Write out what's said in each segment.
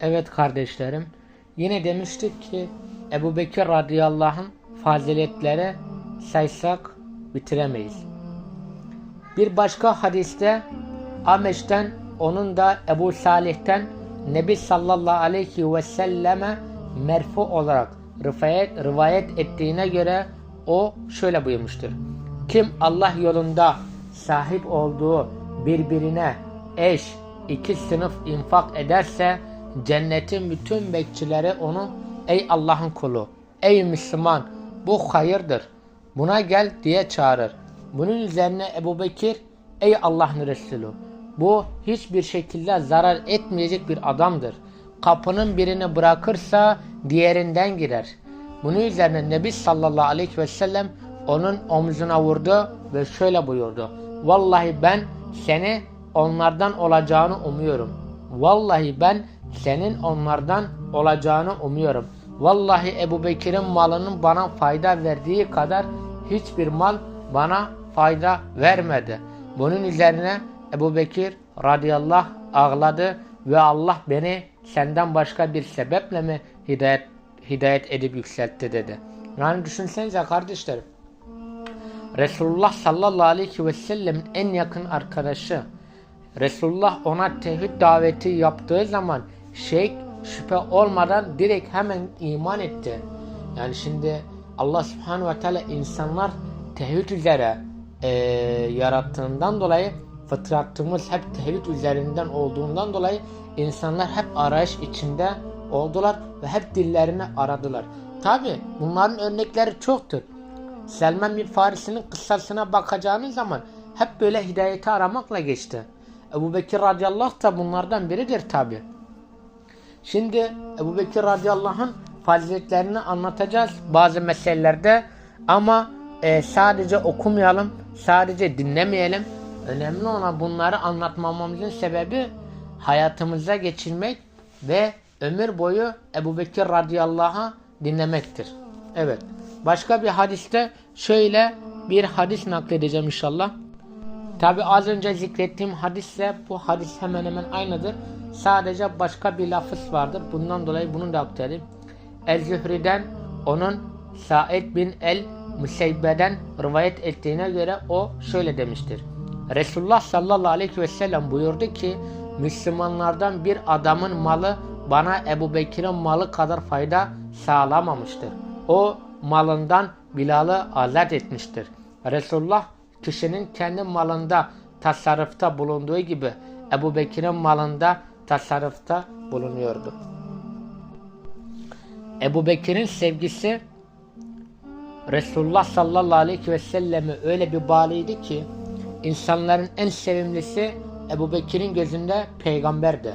Evet kardeşlerim. Yine demiştik ki Ebu Bekir radıyallahu anh faziletleri saysak bitiremeyiz. Bir başka hadiste Ameş'ten onun da Ebu Salih'ten Nebi sallallahu aleyhi ve selleme merfu olarak rivayet, rivayet ettiğine göre o şöyle buyurmuştur. Kim Allah yolunda sahip olduğu birbirine eş iki sınıf infak ederse cennetin bütün bekçileri onu ey Allah'ın kulu, ey Müslüman bu hayırdır. Buna gel diye çağırır. Bunun üzerine Ebu Bekir ey Allah'ın Resulü bu hiçbir şekilde zarar etmeyecek bir adamdır. Kapının birini bırakırsa diğerinden girer. Bunun üzerine Nebi sallallahu aleyhi ve sellem onun omzuna vurdu ve şöyle buyurdu. Vallahi ben seni onlardan olacağını umuyorum. Vallahi ben senin onlardan olacağını umuyorum. Vallahi Ebu Bekir'in malının bana fayda verdiği kadar hiçbir mal bana fayda vermedi. Bunun üzerine Ebu Bekir radıyallahu ağladı ve Allah beni senden başka bir sebeple mi hidayet, hidayet edip yükseltti dedi. Yani düşünsenize kardeşlerim. Resulullah sallallahu aleyhi ve sellemin en yakın arkadaşı. Resulullah ona tevhid daveti yaptığı zaman şeyh şüphe olmadan direkt hemen iman etti. Yani şimdi Allah subhanahu ve teala insanlar tevhid üzere e, yarattığından dolayı fıtratımız hep tevhid üzerinden olduğundan dolayı insanlar hep arayış içinde oldular ve hep dillerini aradılar. Tabi bunların örnekleri çoktur. Selman bin Farisi'nin kıssasına bakacağınız zaman hep böyle hidayeti aramakla geçti. Ebu Bekir radıyallahu da bunlardan biridir tabi. Şimdi Ebu Bekir radıyallahu anh faziletlerini anlatacağız bazı meselelerde ama e, sadece okumayalım, sadece dinlemeyelim. Önemli olan bunları anlatmamamızın sebebi hayatımıza geçirmek ve ömür boyu Ebu Bekir radıyallahu anh dinlemektir. Evet. Başka bir hadiste şöyle bir hadis nakledeceğim inşallah. Tabi az önce zikrettiğim hadisle bu hadis hemen hemen aynıdır. Sadece başka bir lafız vardır. Bundan dolayı bunu da aktarayım. El-Zühri'den onun Said bin el Müseybe'den rivayet ettiğine göre o şöyle demiştir. Resulullah sallallahu aleyhi ve sellem buyurdu ki Müslümanlardan bir adamın malı bana Ebu Bekir'in malı kadar fayda sağlamamıştır. O malından Bilal'ı azat etmiştir. Resulullah kişinin kendi malında tasarrufta bulunduğu gibi Ebu Bekir'in malında tasarrufta bulunuyordu. Ebu Bekir'in sevgisi Resulullah sallallahu aleyhi ve selleme öyle bir bağlıydı ki insanların en sevimlisi Ebu Bekir'in gözünde peygamberdi.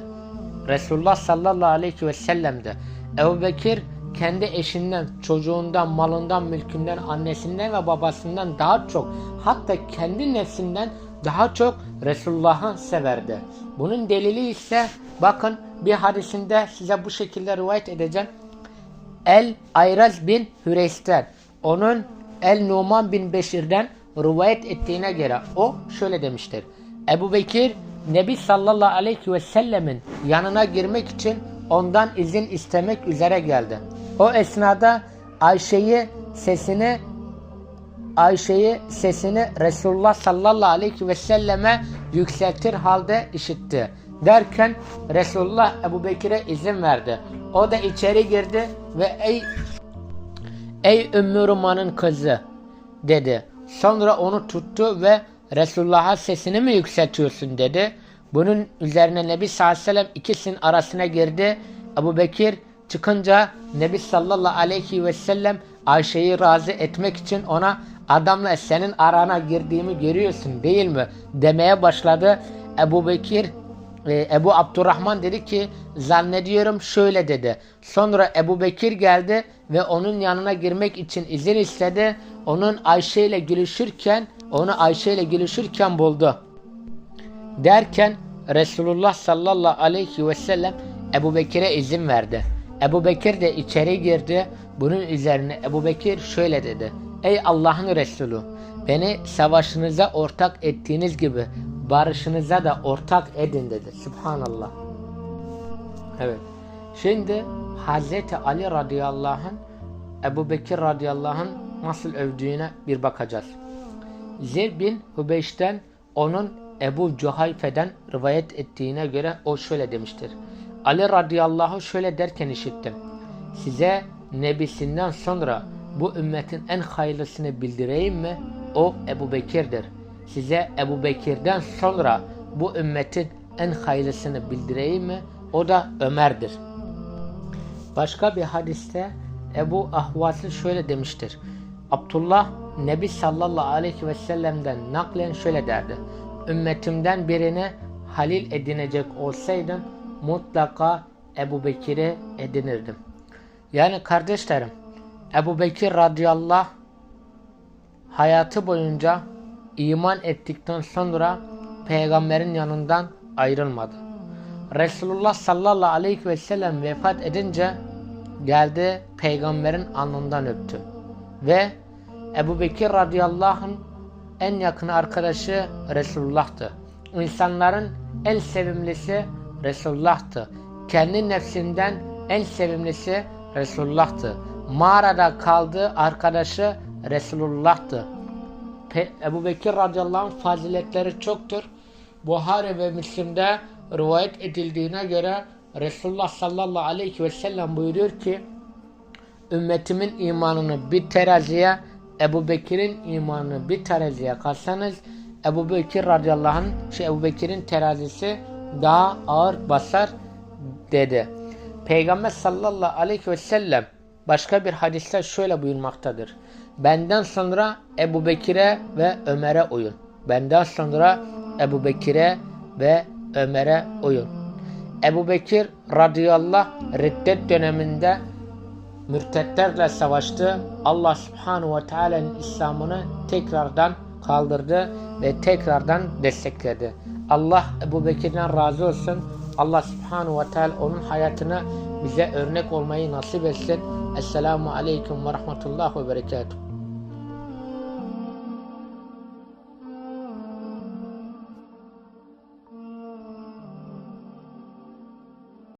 Resulullah sallallahu aleyhi ve sellem'de. Ebu Bekir kendi eşinden, çocuğundan, malından, mülkünden, annesinden ve babasından daha çok hatta kendi nefsinden daha çok Resulullah'ı severdi. Bunun delili ise bakın bir hadisinde size bu şekilde rivayet edeceğim. El Ayraz bin Hüreys'ten onun El Numan bin Beşir'den rivayet ettiğine göre o şöyle demiştir. Ebu Bekir Nebi sallallahu aleyhi ve sellemin yanına girmek için ondan izin istemek üzere geldi. O esnada Ayşe'yi sesini Ayşe'yi sesini Resulullah sallallahu aleyhi ve selleme yükseltir halde işitti. Derken Resulullah Ebu Bekir'e izin verdi. O da içeri girdi ve ey ey Ümmü Ruman'ın kızı dedi. Sonra onu tuttu ve Resulullah'a sesini mi yükseltiyorsun dedi. Bunun üzerine Nebi sallallahu aleyhi ve sellem ikisinin arasına girdi. Ebu Bekir çıkınca Nebi sallallahu aleyhi ve sellem Ayşe'yi razı etmek için ona adamla senin arana girdiğimi görüyorsun değil mi demeye başladı. Ebu Bekir e, Ebu Abdurrahman dedi ki zannediyorum şöyle dedi. Sonra Ebu Bekir geldi ve onun yanına girmek için izin istedi. Onun Ayşe ile gülüşürken onu Ayşe ile gülüşürken buldu. Derken Resulullah sallallahu aleyhi ve sellem Ebu Bekir'e izin verdi. Ebu Bekir de içeri girdi. Bunun üzerine Ebu Bekir şöyle dedi. Ey Allah'ın Resulü beni savaşınıza ortak ettiğiniz gibi barışınıza da ortak edin dedi. Subhanallah. Evet. Şimdi Hazreti Ali radıyallahu anh Ebu Bekir radıyallahu anh nasıl övdüğüne bir bakacağız. Zeyd bin Hübeyş'ten onun Ebu Cuhayfe'den rivayet ettiğine göre o şöyle demiştir. Ali radıyallahu şöyle derken işittim. Size nebisinden sonra bu ümmetin en hayırlısını bildireyim mi? O Ebu Bekir'dir. Size Ebu Bekir'den sonra bu ümmetin en hayırlısını bildireyim mi? O da Ömer'dir. Başka bir hadiste Ebu Ahvas'ı şöyle demiştir. Abdullah Nebi sallallahu aleyhi ve sellem'den naklen şöyle derdi. Ümmetimden birini halil edinecek olsaydım mutlaka Ebu Bekir'i edinirdim. Yani kardeşlerim Ebu Bekir radıyallahu hayatı boyunca iman ettikten sonra peygamberin yanından ayrılmadı. Resulullah sallallahu aleyhi ve sellem vefat edince geldi peygamberin alnından öptü. Ve Ebu Bekir radıyallahu en yakın arkadaşı Resulullah'tı. İnsanların en sevimlisi Resulullah'tı. Kendi nefsinden en sevimlisi Resulullah'tı. Mağarada kaldığı arkadaşı Resulullah'tı. Pe Ebu Bekir radıyallahu anh faziletleri çoktur. Buhari ve Müslim'de rivayet edildiğine göre Resulullah sallallahu aleyhi ve sellem buyuruyor ki ümmetimin imanını bir teraziye Ebu Bekir'in imanını bir teraziye kalsanız Ebu Bekir radıyallahu anh şey Ebu Bekir'in terazisi daha ağır basar dedi. Peygamber sallallahu aleyhi ve sellem başka bir hadiste şöyle buyurmaktadır. Benden sonra Ebu Bekir'e ve Ömer'e uyun. Benden sonra Ebu Bekir'e ve Ömer'e uyun. Ebu Bekir radıyallahu reddet döneminde mürtetlerle savaştı. Allah subhanahu ve teala'nın İslam'ını tekrardan kaldırdı ve tekrardan destekledi. Allah Ebu Bekir'den razı olsun. Allah subhanahu ve teala onun hayatına bize örnek olmayı nasip etsin. Esselamu aleyküm ve rahmetullah ve berekatuhu.